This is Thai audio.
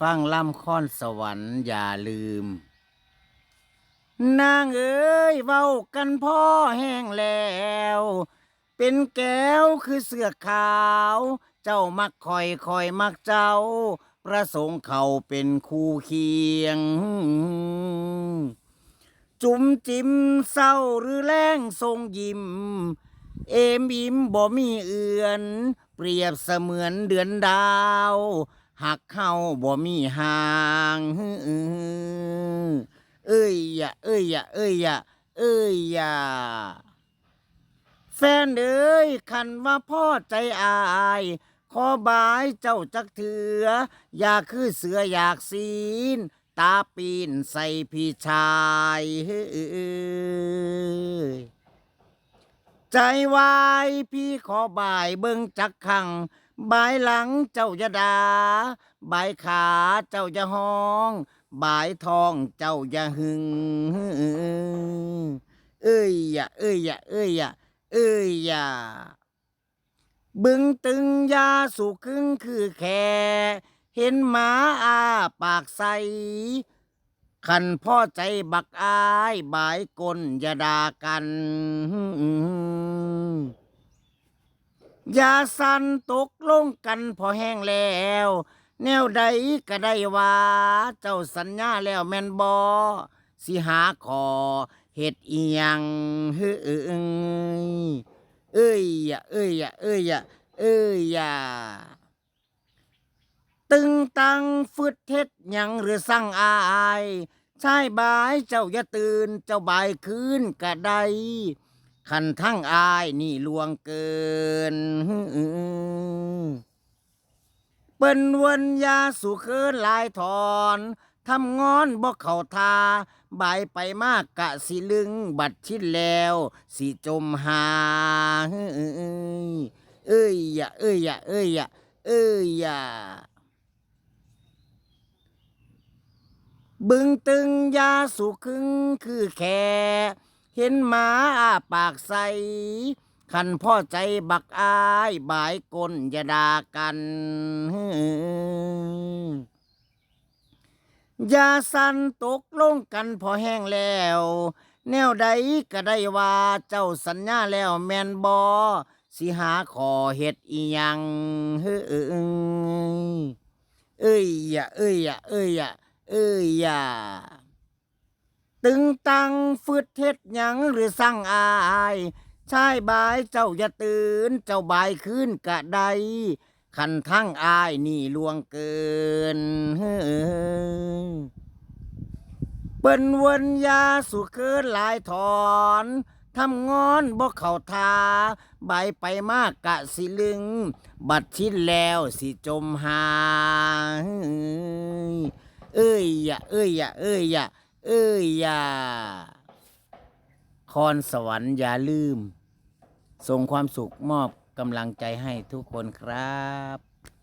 ฟังล่ำค้อนสวรรค์อย่าลืม นางเอ้ยเว้ากันพ่อแห้งแล้ว เป็นแก้วคือเสือขาว เจ้ามักคอยคอยมักเจ้า ประสงค์เขาเป็นคู่เคียง จุ่มจิ้มเศร้าหรือแรงทรงยิ้ม เอมยิ้มบ่มีเอือน เปรียบเสมือนเดือนดาว หักเข้าบ่มีห่างเอ้ยอย่าเอ้ยอย่าเอ้ยอย่าเอ้ยอย่าแฟนเอ้ยคันว่าพ่อใจอายขอบายเจ้าจักเถือ อยากคือเสืออยากซีน ตาปีนใส่พี่ชายเฮ้ยใจวายพี่ขอบายเบิ่งจักขัง บายหลังเจ้าจะดาบายขาเจ้าจะห้องบายทองเจ้าจะหึงเอ้ยอย่าเอ้ยอย่าเอ้ยอย่าเอ้ยอย่าบึงตึงยาสุขึงคือแค่เห็นหมาอาปากใสขันพ่อใจบักอายบายกลอย่าด่ากัน อย่าสันตกลงกันพอแห้งแล้ว แนวใดก็ได้ว่า เจ้าสัญญาแล้วแม่นบอสิหาขอเฮ็ดอีหยังเฮ้ยเอ้ยอย่าเอ้ยอย่าเอ้ยอย่าเอ้ยอย่าตึงตังฟึดเท็ดหยังหรือสั่งอายชายบายเจ้าอย่าตื่นเจ้าบายคืนก็ได้ ขันทั้งอายนี่ลวงเกินเปิ้นวนยาสู่เคินลายถอนทำงอนบ่เข้าทาบายไปมากกะสิลึง บัดชิดแล้ว สิจมหาเอ้ยอย่าเอ้ยอย่าเอ้ยอย่าเอ้ยอย่าบึงตึงยาสุขึงคือแค่ เห็นหมาอาปากใสขันพ่อใจบักอายบายกลอย่าด่ากันอย่าสันตกลงกันพอแห้งแล้ว แนวใดก็ได้ว่าเจ้าสัญญาแล้วแมนบอสิหาขอเฮ็ดอีหยังเฮ้ยเอ้ยอย่าเอ้ยอย่าเอ้ยอย่าเอ้ยอย่า ตึงตังฟืดเท็ดหยังหรือสั่งอายชายบายเจ้าอย่าตื่น เจ้าบายขึ้นกะใดขันทั้งอายนี่ลวงเกินเปิ้นวนยาสุเกินหลายถอนทำงอนบ่เข้าทา ใบไปมากกะสิลึง บัดชิดแล้วสิจมหา เอ้ยอย่าเอ้ยอย่าเอ้ยอย่า เอ้ยยาคอนสวรรค์อย่าลืม ส่งความสุขมอบกำลังใจให้ทุกคนครับ